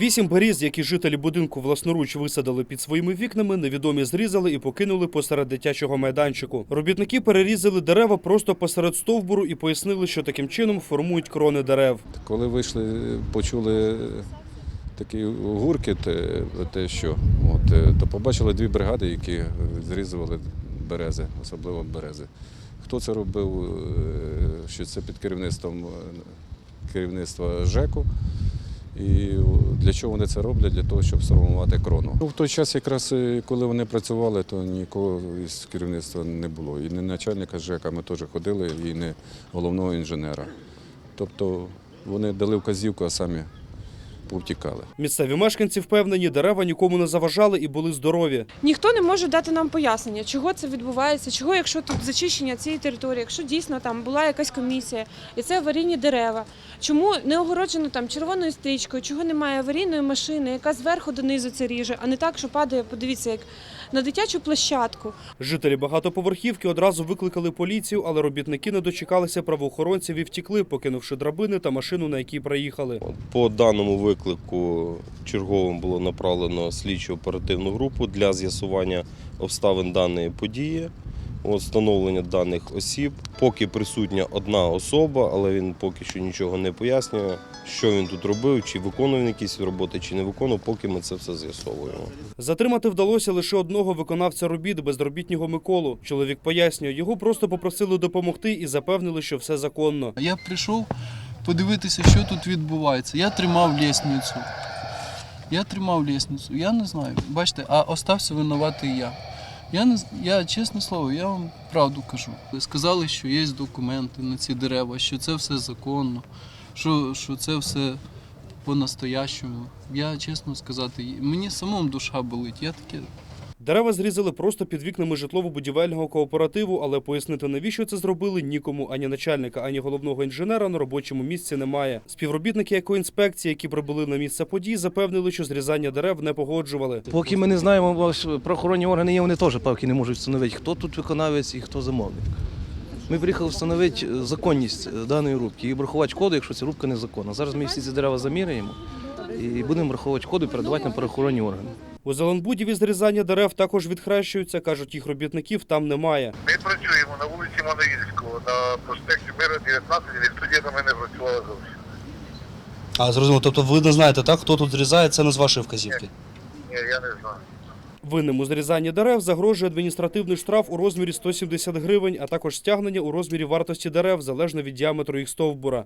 Вісім беріз, які жителі будинку власноруч висадили під своїми вікнами, невідомі зрізали і покинули посеред дитячого майданчику. Робітники перерізали дерева просто посеред стовбуру і пояснили, що таким чином формують крони дерев. Коли вийшли, почули такий гуркіт, е, те, що от, е, то побачили дві бригади, які е, зрізували берези, особливо берези. Хто це робив? е, Що це під керівництвом е, керівництва ЖЕКу. І для чого вони це роблять? Для того, щоб сформувати крону. Ну, В той час, якраз е, коли вони працювали, то нікого із керівництва не було. І не начальника ЖЕКа ми теж ходили, і не головного інженера. Тобто вони дали вказівку, а самі повтікали. Місцеві мешканці впевнені, дерева нікому не заважали і були здорові. Ніхто не може дати нам пояснення, чого це відбувається, чого, якщо тут зачищення цієї території, якщо дійсно там була якась комісія, і це аварійні дерева. Чому не огороджено там червоною стрічкою, чого немає аварійної машини, яка зверху донизу це ріже, а не так, що падає, подивіться, як на дитячу площадку. Жителі багатоповерхівки одразу викликали поліцію, але робітники не дочекалися правоохоронців і втікли, покинувши драбини та машину, на якій проїхали. По даному виклику черговим було направлено слідчо оперативну групу для з'ясування обставин даної події, встановлення даних осіб. Поки присутня одна особа, але він поки що нічого не пояснює, що він тут робив, чи виконував якісь роботи, чи не виконував, поки ми це все з'ясовуємо. Затримати вдалося лише одного виконавця робіт безробітнього Миколу. Чоловік пояснює, його просто попросили допомогти і запевнили, що все законно. Я прийшов подивитися, що тут відбувається. Я тримав лісницю. Я тримав лісницю. Я не знаю. Бачите, а остався винуватий я. Я, не, я чесне слово, я вам правду кажу. Сказали, що є документи на ці дерева, що це все законно, що, що це все по-настоящому. Я чесно сказати, мені самому душа болить. Я таке Дерева зрізали просто під вікнами житлово-будівельного кооперативу, але пояснити, навіщо це зробили, нікому ані начальника, ані головного інженера на робочому місці немає. Співробітники екоінспекції, які прибули на місце подій, запевнили, що зрізання дерев не погоджували. Поки ми не знаємо, бо правоохоронні органи є, вони теж поки не можуть встановити, хто тут виконавець і хто замовник. Ми приїхали встановити е, законність е, даної рубки і врахувати шкоду, якщо ця рубка незаконна. Зараз ми всі ці дерева заміряємо і будемо враховувати шкоду і передавати на правоохоронні органи. У Зеленбуді від зрізання дерев також відхрещуються, кажуть, їх робітників там немає. Ми працюємо на вулиці Моноїльського, на проспекті Мира 19, відтоді до мене працювала зовсім. А зрозуміло, тобто ви не знаєте, так, хто тут зрізає, це не з вашої вказівки. Ні, я не знаю. Винним у зрізанні дерев загрожує адміністративний штраф у розмірі 170 гривень, а також стягнення у розмірі вартості дерев залежно від діаметру їх стовбура.